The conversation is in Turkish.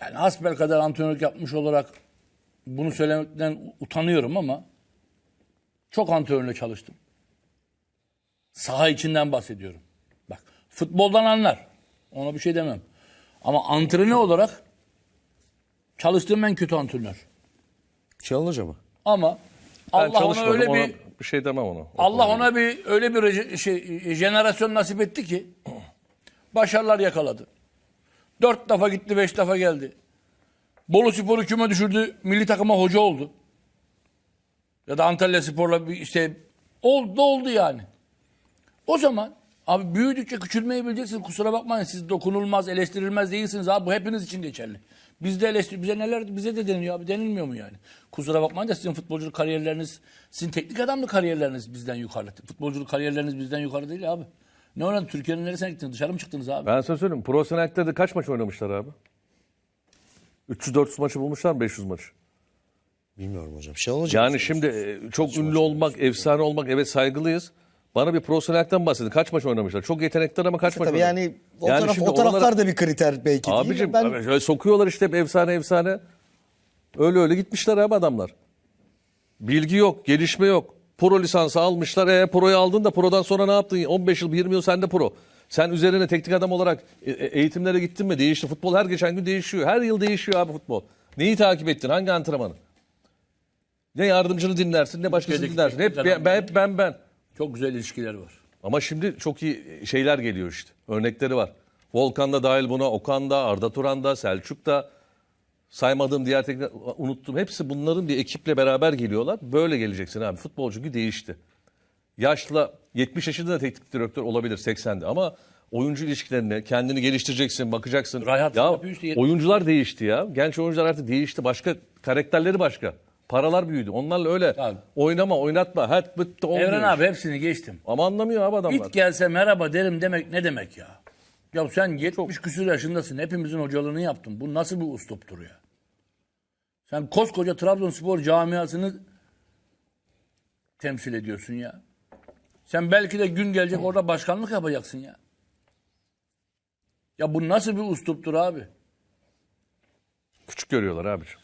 yani hasbel kadar antrenörlük yapmış olarak bunu söylemekten utanıyorum ama çok antrenörle çalıştım. Saha içinden bahsediyorum. Bak futboldan anlar. Ona bir şey demem. Ama antrenör olarak çalıştığım en kötü antrenör. Challenge ama. Ama Ben Allah ona çalışmadım öyle ona bir bir şey demem ona. Allah ona bir öyle bir reje- şey jenerasyon nasip etti ki başarılar yakaladı. Dört defa gitti, beş defa geldi. Bolu Spor'u küme düşürdü, milli takıma hoca oldu. Ya da Antalya Spor'la bir işte oldu oldu yani. O zaman abi büyüdükçe küçülmeyi bileceksiniz. Kusura bakmayın siz dokunulmaz, eleştirilmez değilsiniz abi. Bu hepiniz için geçerli. Bizde eleştir, bize neler bize de deniliyor abi. Denilmiyor mu yani? Kusura bakmayın da sizin futbolculuk kariyerleriniz, sizin teknik adamlık kariyerleriniz bizden yukarı. Futbolculuk kariyerleriniz bizden yukarı değil abi. Ne öğrendin? Türkiye'nin neresine gittiniz? Dışarı mı çıktınız abi? Ben sana söyleyeyim. Profesyonellikte de kaç maç oynamışlar abi? 300-400 maçı bulmuşlar mı 500 maç? Bilmiyorum hocam. Challenge Yani şimdi e, çok ünlü olmak, efsane olmak evet saygılıyız. Bana bir profesyonellikten bahsedin. Kaç maç oynamışlar? Çok yetenekler ama kaç maç Tabii oynamışlar? yani o, Yani taraf, şimdi o taraflar oralara- da bir kriter belki değil. Abicim Ben abi şöyle sokuyorlar işte hep efsane efsane. Öyle öyle gitmişler abi adamlar. Bilgi yok, gelişme yok. Pro lisansı almışlar. E proyu aldın da prodan sonra ne yaptın? 15 yıl, 20 yıl sende pro. Sen üzerine teknik adam olarak e- e- eğitimlere gittin mi? Değişti. Futbol her geçen gün değişiyor. Her yıl değişiyor abi futbol. Neyi takip ettin? Hangi antrenmanı? Ne yardımcını dinlersin ne başkasını dinlersin. Hep ben, ben, hep ben ben. Çok güzel ilişkiler var. Ama şimdi çok iyi şeyler geliyor işte. Örnekleri var. Volkan da dahil buna, Okan da, Arda Turan da, Selçuk da saymadığım diğer teknik unuttum. Hepsi bunların bir ekiple beraber geliyorlar. Böyle geleceksin abi. Futbol çünkü değişti. Yaşla 70 yaşında da teknik direktör olabilir 80'de ama oyuncu ilişkilerine kendini geliştireceksin, bakacaksın. Rayhat ya oyuncular değişti ya. Genç oyuncular artık değişti. Başka karakterleri başka. Paralar büyüdü. Onlarla öyle Abi. oynama, oynatma. Bitti olmuyor. Evren abi hepsini geçtim. Ama anlamıyor abi adamlar. İt gelse merhaba derim demek ne demek ya? Ya sen 70 küsur yaşındasın. Hepimizin hocalığını yaptın. Bu nasıl bir usluptur ya? Sen koskoca Trabzonspor camiasını temsil ediyorsun ya. Sen belki de gün gelecek orada başkanlık yapacaksın ya. Ya bu nasıl bir usluptur abi? Küçük görüyorlar abiciğim.